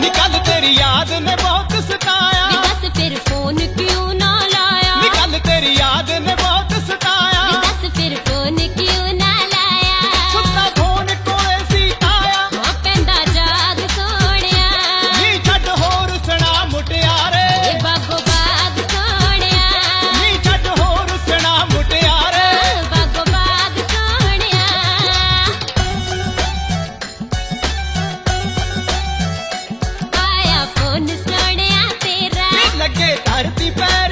ਨਿਕਲ ਤੇਰੀ ਯਾਦ ਨੇ happy birthday.